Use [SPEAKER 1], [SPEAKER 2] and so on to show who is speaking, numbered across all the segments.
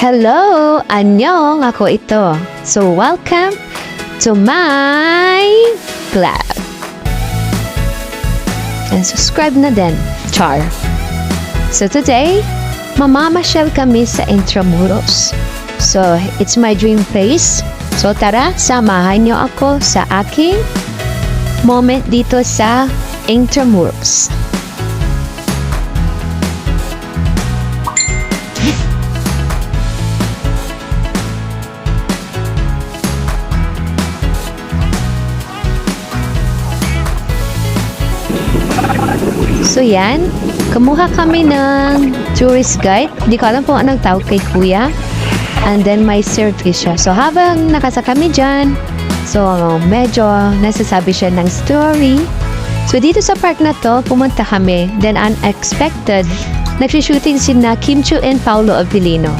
[SPEAKER 1] Hello! Annyeong! Ako ito. So, welcome to my vlog. And subscribe na din. Char. So, today, mamamasyal kami sa Intramuros. So, it's my dream place. So, tara, samahan niyo ako sa aking moment dito sa Intramuros. So yan, kumuha kami ng tourist guide. Di ko alam kung anong tawag kay kuya. And then may service siya. So habang nakasa kami dyan, so medyo nasasabi siya ng story. So dito sa park na to, pumunta kami. Then unexpected, nagsishooting si na Kim Chu and Paulo Avellino.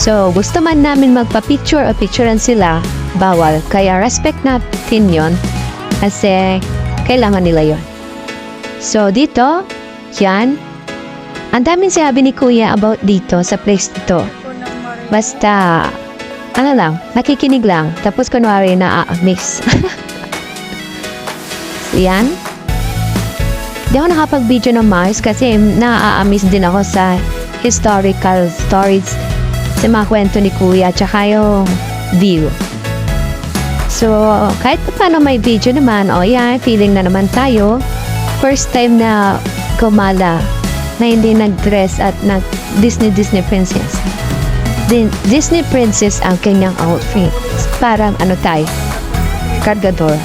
[SPEAKER 1] So gusto man namin magpa-picture o picturean sila, bawal. Kaya respect natin yon kasi kailangan nila yon. So, dito, yan. Ang daming sabi ni Kuya about dito, sa place dito. Basta, ano lang, nakikinig lang. Tapos kunwari na miss. so, yan. Di ako nakapag-video ng mais kasi na-miss din ako sa historical stories sa mga kwento ni Kuya tsaka yung view. So, kahit pa paano may video naman, o yan, feeling na naman tayo first time na gumala na hindi nag-dress at nag Disney Disney princess. Din Disney princess ang kanyang outfit. Parang ano tayo, cargador.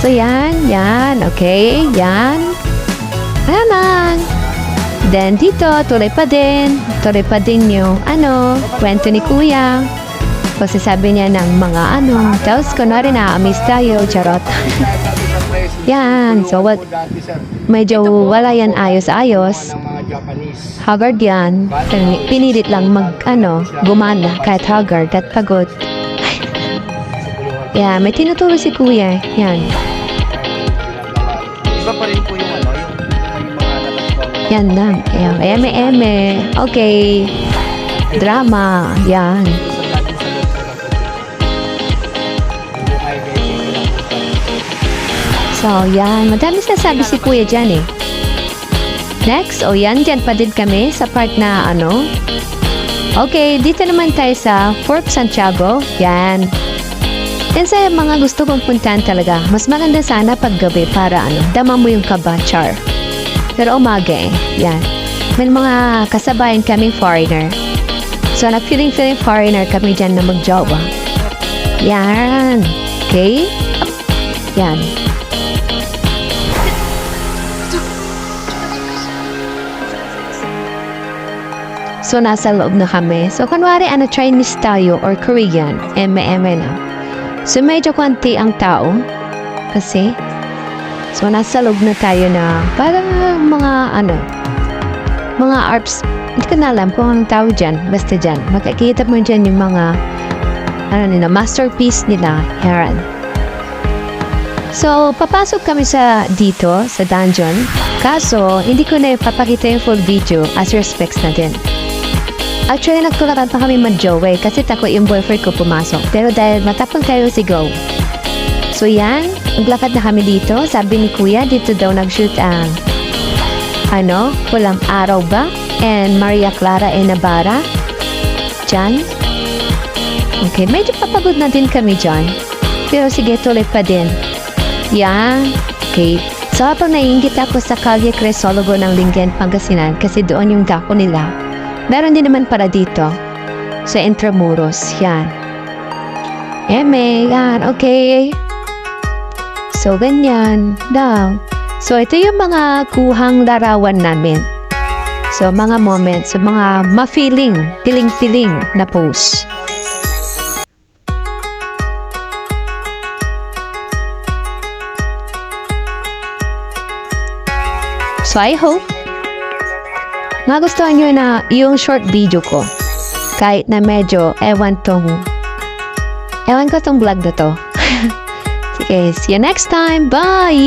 [SPEAKER 1] so yan, yan, okay, yan. Ayan lang. Then dito, tuloy pa din. Tuloy pa din yung ano, kwento ni kuya. Kasi sabi niya ng mga ano. Tapos kunwari na, miss tayo, charot. Yan. So, what, medyo wala yan ayos-ayos. Haggard yan. Pin- Pinilit lang mag, ano, gumana kahit haggard at pagod. Yeah, may tinuturo si kuya. Yan.
[SPEAKER 2] Iba pa rin po yung ano, yung, mga.
[SPEAKER 1] Yan lang. Yan. Eme, eme. Okay. Drama. Yan. So, yan. Madami sasabi si kuya dyan eh. Next, o oh, yan, dyan pa din kami sa part na ano. Okay, dito naman tayo sa Fort Santiago. Yan. Yan sa mga gusto kong puntahan talaga. Mas maganda sana pag gabi para ano, dama mo yung kaba, char. Pero umaga eh. Yan. May mga kasabayan kaming foreigner. So, nag-feeling-feeling foreigner kami dyan na mag-jowa. Yan. Okay? Yan. So, nasa loob na kami. So, kunwari, ano, Chinese tayo or Korean, eme-eme na. So, medyo konti ang tao. Kasi, so, nasa loob na tayo na parang mga, ano, mga arts, hindi ko na alam kung anong tawag dyan. Basta dyan. Makikita mo dyan yung mga, ano nila, masterpiece nila. Heran. So, papasok kami sa dito, sa dungeon. Kaso, hindi ko na papakita yung full video as respects na din. Actually, nagtularan pa kami mag-jowe kasi takot yung boyfriend ko pumasok. Pero dahil matapang tayo si Go. So yan, naglakad na kami dito. Sabi ni Kuya, dito daw nag-shoot ang ano, pulang araw ba? And Maria Clara e Navarra. Diyan. Okay, medyo papagod na din kami dyan. Pero sige, tuloy pa din. Yan. Okay. So habang naiingit ako sa Calle Cresologo ng Linggen, Pangasinan kasi doon yung dako nila. Meron din naman para dito. Sa Intramuros. Yan. Eme, yan. Okay. So, ganyan. Daw. So, ito yung mga kuhang larawan namin. So, mga moments, so mga ma-feeling, feeling-feeling na pose. So, I hope nagustuhan nyo na yung short video ko. Kahit na medyo ewan tong ewan ko tong vlog na to. Sige, see you next time. Bye!